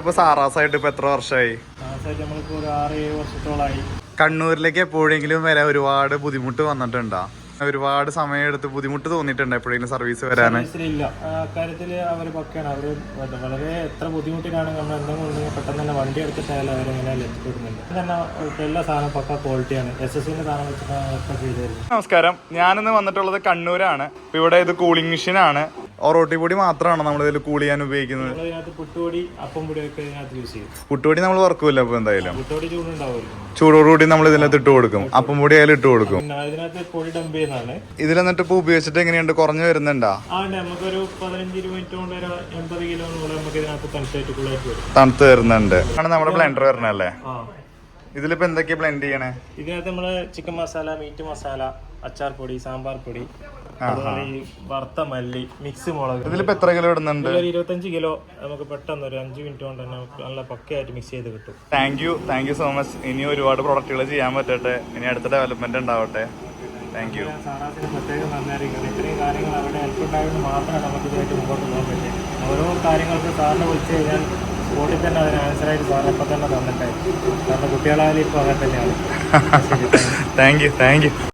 ഇപ്പൊ സാറാസായിട്ട് ഇപ്പൊ എത്ര വർഷമായി കണ്ണൂരിലേക്ക് എപ്പോഴെങ്കിലും വരാൻ ഒരുപാട് ബുദ്ധിമുട്ട് വന്നിട്ടുണ്ടോ? ഒരുപാട് സമയം എടുത്ത് ബുദ്ധിമുട്ട് തോന്നിയിട്ടുണ്ടോ എപ്പോഴെങ്കിലും സർവീസ് വരാൻ ഇല്ല അക്കാര്യത്തിൽ അവർ പക്കയാണ് അവർ വളരെ എത്ര ബുദ്ധിമുട്ടിലാണ് നമ്മൾ എന്തെങ്കിലും ഉണ്ടെങ്കിൽ പെട്ടെന്ന് തന്നെ വണ്ടി എത്തിപ്പെടുന്നുണ്ട് തന്നെ എല്ലാ പക്ക ക്വാളിറ്റിയാണ്. എസ് എസ് സിന്റെ സാധനം വെച്ചിട്ടാണ് ഒക്കെ ചെയ്തു നമസ്കാരം. ഞാനിന്ന് വന്നിട്ടുള്ളത് കണ്ണൂരാണ്. ഇവിടെ ഇത് കൂളിംഗ് മെഷീൻ ആണ് ഒറോട്ടി പൊടി മാത്രമാണ് നമ്മൾ ഇതിൽ കൂൾ ചെയ്യാൻ ഉപയോഗിക്കുന്നത്? പുട്ടുപൊടി നമ്മൾ വറക്കൂല അപ്പൊ എന്തായാലും. ചൂടോടുകൂടി നമ്മൾ ഇതിനകത്ത് ഇട്ട് കൊടുക്കും. അപ്പം പൊടി അതിൽ ഇട്ട് കൊടുക്കും. ഇതിൽ എന്നിട്ട് ഇപ്പൊ ഉപയോഗിച്ചിട്ട് എങ്ങനെയുണ്ട്? കുറഞ്ഞു വരുന്നുണ്ടാ? തണുത്ത് വരുന്നുണ്ട്. ആണ് നമ്മുടെ ബ്ലെൻഡർ വരണല്ലേ ഇതിലിപ്പോ എന്തൊക്കെയാ ബ്ലെൻഡ് ചെയ്യണേ? ഇതിനകത്ത് നമ്മൾ ചിക്കൻ മസാല മീറ്റ് മസാല അച്ചാർ പൊടി സാമ്പാർ പൊടി വറുത്ത മല്ലി മിക്സ് മുളക്. ഇതിലിപ്പോ എത്ര കിലോ ഇടുന്നുണ്ട്? ഒരു ഇരുപത്തഞ്ച് കിലോ നമുക്ക് പെട്ടെന്ന് ഒരു അഞ്ച് മിനിറ്റ് കൊണ്ട് തന്നെ നമുക്ക് നല്ല പക്കയായിട്ട് മിക്സ് ചെയ്ത് കിട്ടും. Thank you thank you so much ഇനി ഒരുപാട് പ്രൊഡക്റ്റുകൾ ചെയ്യാൻ പറ്റട്ടെ. ഇനി അടുത്ത ഡെവലപ്മെന്റ് ഉണ്ടാവട്ടെ. താങ്ക് യു സാറാസിന് പ്രത്യേകം നന്നായിരിക്കും ഇത്രയും കാര്യങ്ങൾ അവരുടെ ഹെൽപ്പ് ഉണ്ടായതുകൊണ്ട് മാത്രമാണ് നമുക്ക് ഇതായിട്ട് മുമ്പോട്ട് പോകാൻ പറ്റും. ഓരോ കാര്യങ്ങൾക്ക് സാറിനെ വിളിച്ചു കഴിഞ്ഞാൽ സ്പോട്ടിൽ തന്നെ അതിന് ആൻസറായിട്ട് സാറിന് ഇപ്പം തന്നെ തന്നിട്ടായി കാരണം കുട്ടികളായാലും ഇപ്പോൾ അങ്ങനെ തന്നെയാണ്. Thank you thank U